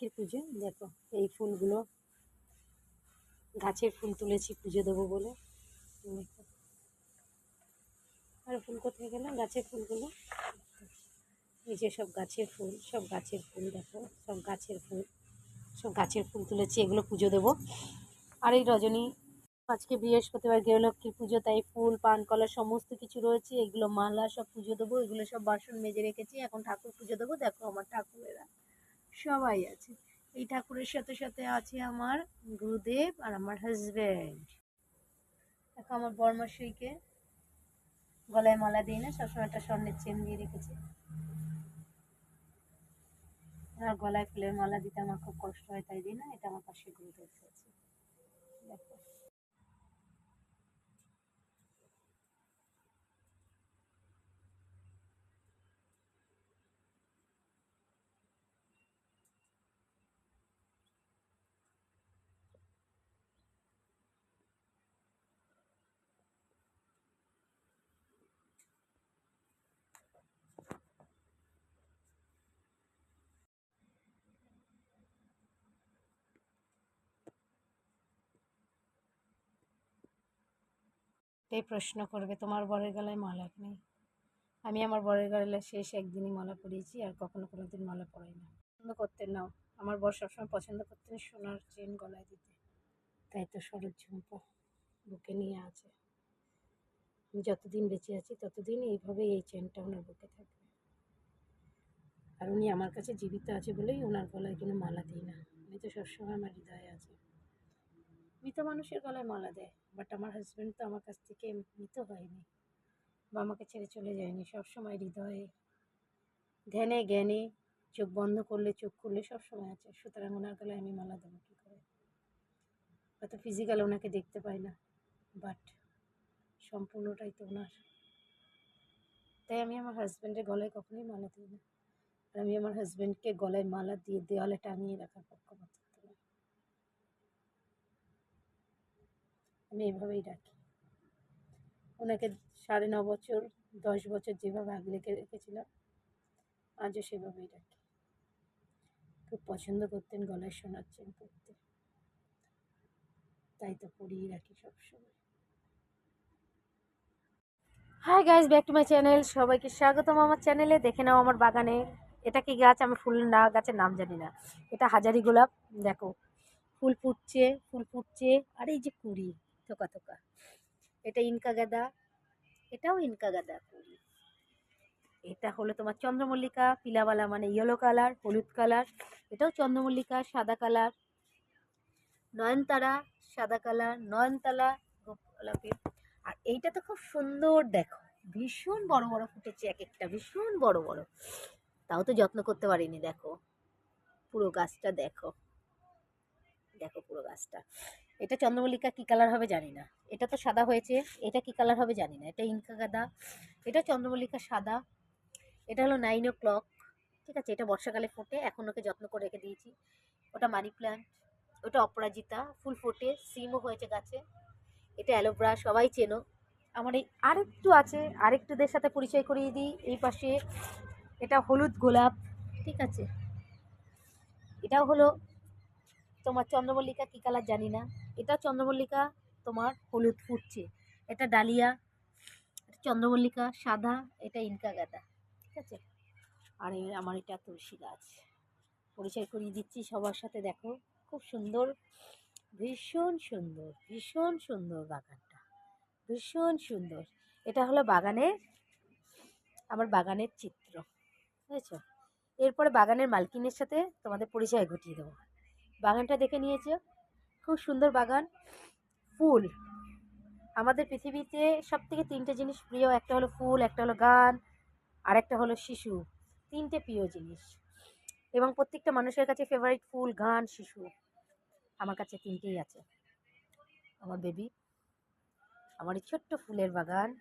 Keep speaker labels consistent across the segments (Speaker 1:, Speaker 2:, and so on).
Speaker 1: লক্ষ্মীর পুজো, দেখো, এই ফুলগুলো, গাছের ফুল তুলেছি, পুজো দেবো বলে। আর ফুল কোথায় গেল? গাছের ফুলগুলো। এই যে সব গাছের ফুল, সব গাছের ফুল, দেখো, সব গাছের ফুল, সব গাছের ফুল তুলেছি, এগুলো পুজো দেবো। আর এই রজনী, আজকে বৃহস্পতিবার গৃহলক্ষ্মীর পুজো, তাই ফুল, পান, কলা, সমস্ত কিছু রয়েছে, এগুলো মালা, সব পুজো দেবো, এগুলো সব বাসন মেজে রেখেছি, এখন ঠাকুর পুজো দেবো, দেখো আমার ঠাকুরেরা। সবাই আছে। এই ঠাকুরের সাথে সাথে আছে আমার গুরুদেব আর আমার হাজব্যান্ড দেখো আমার বর্মাশইকে গলায় মালা দিই না, সবসময় একটা স্বর্ণের চেন দিয়ে রেখেছে। আর গলায় ফুলের মালা দিতে আমার খুব কষ্ট হয়, তাই দিই না, এটা আমার পাশে গুরুদেব আছে দেখো। এই প্রশ্ন করবে, তোমার বরের গলায় মালা নেই। আমি আমার বরের গলায় শেষ একদিনই মালা পরিয়েছি, আর কখনো কোনো দিন মালা পরাই না। পছন্দ করতেন নাও, আমার বর সবসময় পছন্দ করতেন সোনার চেন গলায় দিতে। তাই তো শরৎ ঝুম্পা বুকে নিয়ে আছে। আমি যতদিন বেঁচে আছি ততদিন এইভাবেই এই চেনটা ওনার বুকে থাকবে। আর উনি আমার কাছে জীবিত আছে বলেই ওনার গলায় কোনো মালা দিই না। উনি তো সবসময় আমার হৃদয়ে আছে। মৃত মানুষের গলায় মালা দেয় বাট আমার হাজব্যান্ড তো আমার কাছ থেকে মৃত হয়নি বা আমাকে ছেড়ে চলে যায়নি। সবসময় হৃদয়ে ধ্যানে, জ্ঞানে চোখ বন্ধ করলে, চোখ খুললে সবসময় আছে। সুতরাং ওনার গলায় আমি মালা দেবো কী করে? হয়তো ফিজিক্যাল ওনাকে দেখতে পাই না বাট সম্পূর্ণটাই তো ওনার। তাই আমি আমার হাজব্যান্ডের গলায় কখনোই মালা দিই না। আর আমি আমার হাজব্যান্ডকে গলায় মালা দিয়ে দেওয়ালে টাঙিয়ে রাখার পক্ষপাত। আমি এভাবেই রাখি ওনাকে সাড়ে ন বছর, দশ বছর যেভাবে আগলে রেখেছিলাম, আজও সেভাবেই রাখি খুব পছন্দ করতেন, গলায় সোনার চেন পরতে তাই তো পরিয়ে রাখি সবসময়। Hi guys back to my channel সবাইকে স্বাগতম আমার চ্যানেলে দেখে নাও আমার বাগানে। এটা কি গাছ? আমি ফুল না, গাছের নাম জানি না। এটা হাজারি গোলাপ। দেখো, ফুল ফুটছে ফুল ফুটছে। আর এই যে কুড়ি। থোকা থোকা এটা ইনকা গাঁদা, এটাও ইনকা গাঁদা এটা হলো তোমার চন্দ্রমল্লিকা, পিলাওয়ালা মানে ইয়েলো কালার হলুদ কালার এটাও চন্দ্রমল্লিকা, সাদা কালার নয়নতারা, সাদা কালার নয়নতারা গোলাপি। আর এইটা তো খুব সুন্দর দেখো, ভীষণ বড় বড় ফুটেছে এক একটা ভীষণ বড় বড়। তাও তো যত্ন করতে পারিনি, দেখো। পুরো গাছটা দেখো। দেখো পুরো গাছটা। এটা চন্দ্রমল্লিকা কী কালার হবে জানি না। এটা তো সাদা হয়েছে, এটা কী কালার হবে জানি না। এটা ইনকা গাদা, এটা চন্দ্রমল্লিকা সাদা, এটা হলো নাইন ও ক্লক ঠিক আছে? এটা বর্ষাকালে ফোটে, এখন ওকে যত্ন করে রেখে দিয়েছি। ওটা মানি প্ল্যান্ট ওটা অপরাজিতা, ফুল ফোটে সিমও হয়েছে গাছে। এটা অ্যালোভেরা সবাই চেনো। আমার এই আরেকটু আছে, আরেকটুদের সাথে পরিচয় করিয়ে দিই। এই পাশে এটা হলুদ গোলাপ, ঠিক আছে? এটাও হলো তোমার চন্দ্রমল্লিকা কী কালার জানি না। এটা চন্দ্রমল্লিকা তোমার হলুদ ফুটছে। এটা ডালিয়া চন্দ্রমল্লিকা, সাদা, এটা ইনকা গাঁদা, ঠিক আছে? আর আমার এটা তুলসী গাছ। পরিচয় করিয়ে দিচ্ছি, সবার সাথে দেখো। খুব সুন্দর, ভীষণ সুন্দর ভীষণ সুন্দর বাগানটা। ভীষণ সুন্দর। এটা হলো বাগানের, আমার বাগানের চিত্র, বুঝেছ? এরপরে বাগানের মালকিনের সাথে তোমাদের পরিচয় ঘটিয়ে দেবো। বাগানটা দেখে নিয়েছে? খুব সুন্দর বাগান, ফুল। আমাদের পৃথিবীতে সব থেকে তিনটে জিনিস প্রিয়, একটা হলো ফুল, একটা হলো গান আর একটা হলো শিশু। তিনটে প্রিয় জিনিস। এবং প্রত্যেকটা মানুষের কাছে ফেভারিট ফুল, গান, শিশু আমার কাছে তিনটেই আছে। আমার বেবি আমার এই ছোট্ট ফুলের বাগান।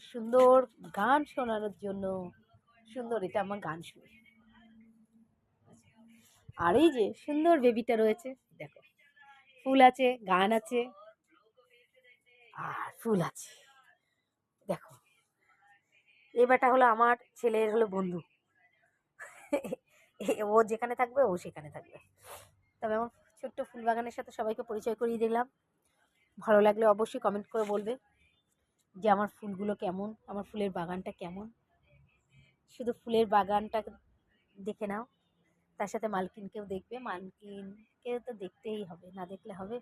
Speaker 1: সুন্দর গান শোনানোর জন্য, সুন্দর এটা আমার গান শুনে। আর এই যে সুন্দর বেবিটা রয়েছে, দেখো। ফুল আছে, গান আছে। আর ফুল আছে, দেখো। এবারটা হলো আমার ছেলের হলো বন্ধু। ও যেখানে থাকবে, ও সেখানে থাকবে। তবে আমার ছোট্ট ফুল বাগানের সাথে সবাইকে পরিচয় করিয়ে দিলাম। ভালো লাগলে অবশ্যই কমেন্ট করে বলবে যে আমার ফুলগুলো কেমন, আমার ফুলের বাগানটা কেমন। শুধু ফুলের বাগানটা দেখে নাও। তার সাথে মালকিনকেও দেখবে মালকিনকে তো দেখতেই হবে না দেখলে হবে।